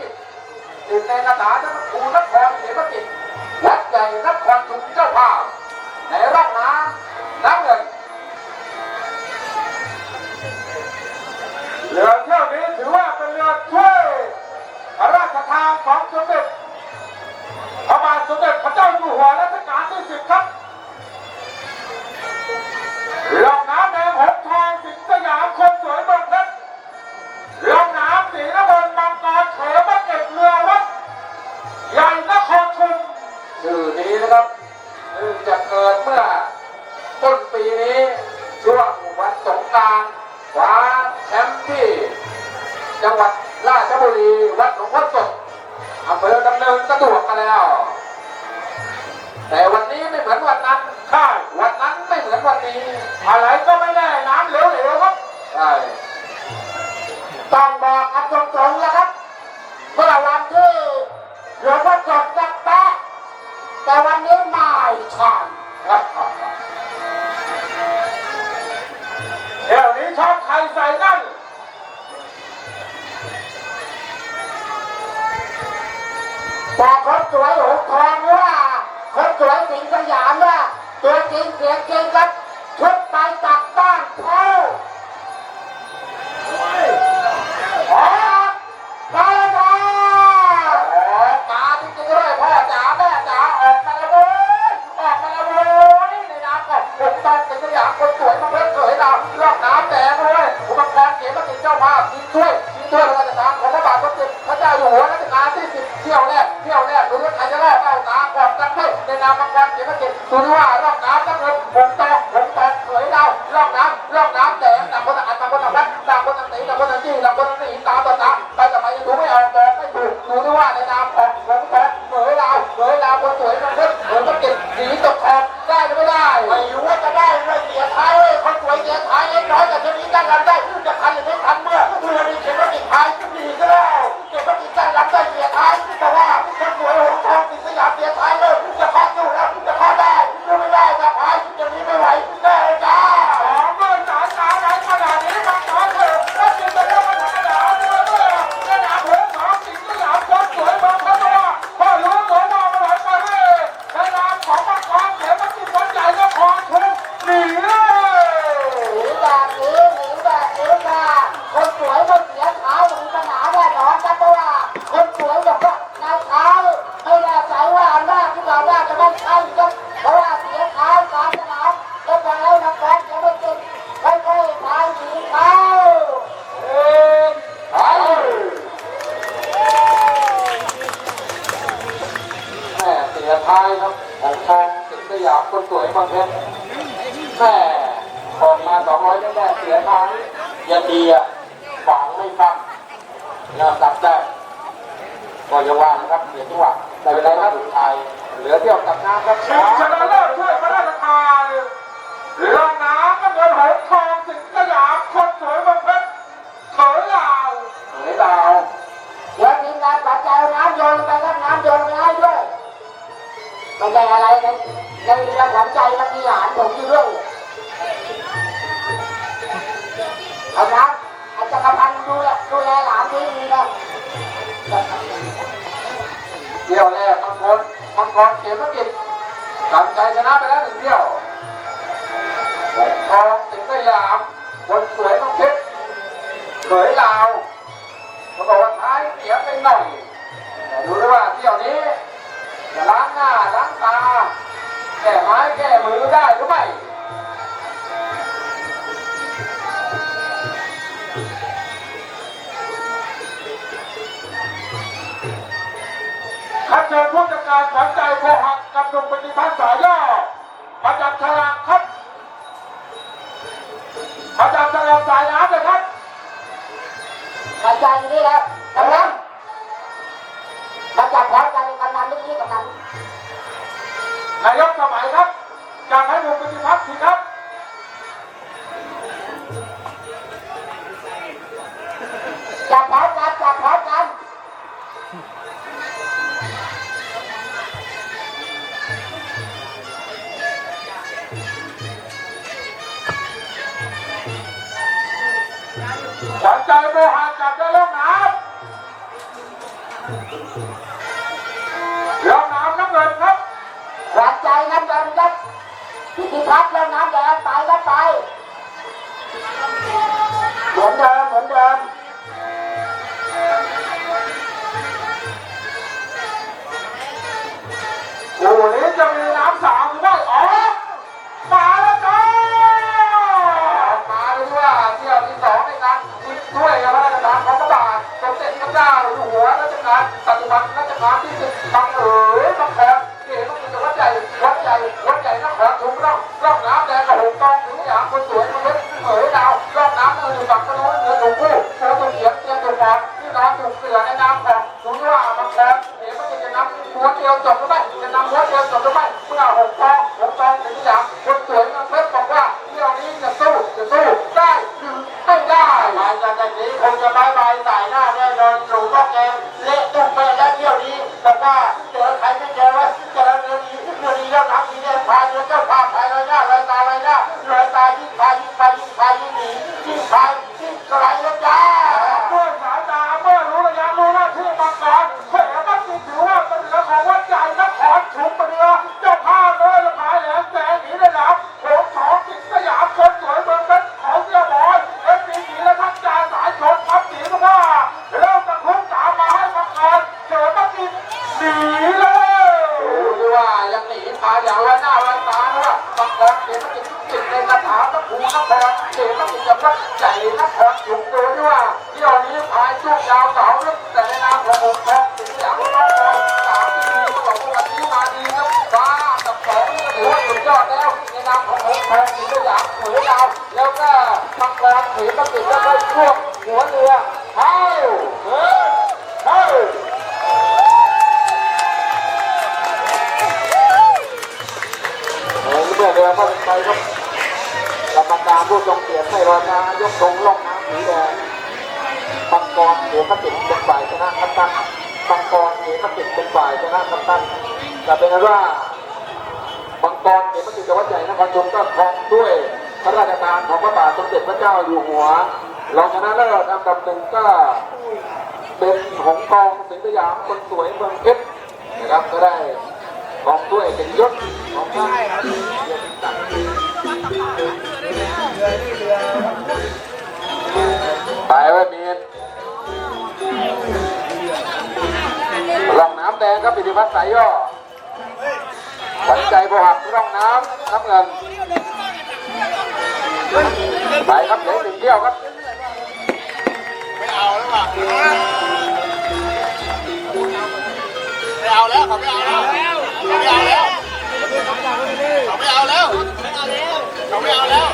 กิจติดในคาถาทั้งครูนครเขมจิตวัดใหญ่นครชุมเจ้าภาพในร่องน้ำน้ำเงิน คนสวยหงทองว่า คนสวยสิงห์สยามว่าตัวจริงเสียงจริงครับชุดไปตักบ้าน ในนามมังกรเขียนมาติดดูว่ารอบน้ำน้ำเงินผมตองผมตองเผยเราลอกน้ำลอกน้ำ อกมาสองร้อยแม่เสียท้ายยันดีอะฝังไม่ฟังยอมรับได้ก็จะว่านะครับเสียจังหวะแต่เป็นไรครับสุดท้ายเหลือเที่ยวกับน้ำครับชิงชนะเลิศถ้วยพระราชทานเรือน้ำน้ำเงินหงส์ทองสิงห์สยามคนสวยบางเพชรเขยลาวเหลือดาวเดี๋ยวทีมงานปัจจัยน้ำโยนไปครับน้ำโยนไปให้ด้วยไม่ได้อะไรในในเรื ดูแลหลานที่ดีนะเที่ยวแรกมังกรมังกรเขมกิจกำใจชนะไปแล้วหนึ่งเที่ยวทองสิงสยามคนสวยต้องเพชรเขยลาวเขาบอกว่าท้ายเสียไปหน่อยดูด้วยว่าเที่ยวนี้จะล้างหน้าล้างตาแก้ไม้แก้มือได้หรือไม่ ขัดเชิญผู้จัดการขวัญใจโคหักกับหนุ่มปฏิพัฒน์สายย่อมาจับฉลากครับมาจับฉลากสายน้ำเลยครับปัจจัยอยู่นี่แล้วกำนันมาจับพร้อมกันกำนันไม่ใช่กำนันนายกสมัยครับอยากให้หนุ่มปฏิพัฒน์สิครับจับพร้อมกันจับพร้อมกัน ขวัใจไปหาจับได้แล้วนะแล้วน้ำน้ำเงินครับหวานใจน้ำเงินครับพิธีพัดน์แล้วน้ำแดงไปก็ไป เหมือนเดิมเหมือนเดิมโอ้โรือดีแล้วน้ำดีเนี่ยพ พระภูนครเสียมันติดกับพระใหญ่นครับถูกตัวที่ว่าที่ยวนี้พายช่วงยาวเสาลึกแต่ในนามขององค์พระสิงห์อย่างนครสามที่ดีก็บอกว่าวันนี้มาดีครับฟ้ากับสองนี่ก็ถือว่าสุดยอดแล้วในนามขององค์พระสิงห์อย่างหัวดาวแล้วก็มังกรถือมันติดแล้วก็ช่วงหัวเรือเข้าเออเข้าเมื่อเรือเข้าไปครับ กรรมการผู้ทรงเกียรติให้รอช้ายกธงล่องน้ำสีแดงบังกรเขียนติดเป็นฝ่ายชนะคัตตันบังกรเขียนติดเป็นฝ่ายชนะคัตตันแต่เป็นว่าบังกรเขียนติดจังหวัดใหญ่นครปฐมก็ครองด้วยพระราชทานของพระบาทสมเด็จพระเจ้าอยู่หัวรองชนะเลิศอันดับหนึ่งก็เป็นหงส์ทองสิงห์สยามคนสวยเมืองเพชรนะครับก็ได้ของด้วยเป็นยศของท่านเดียนตัก ไปไว้มีนร่องน้ำแดงครับปิติพัฒน์สายย่อขวัญใจบหักร่องน้ำน้ำเงิน ไปครับเดี๋ยวหนึ่งเที่ยวครับ ไม่เอาแล้วว่ะไม่เอาแล้วเขาไม่เอาแล้ว เราไม่เอาแล้ว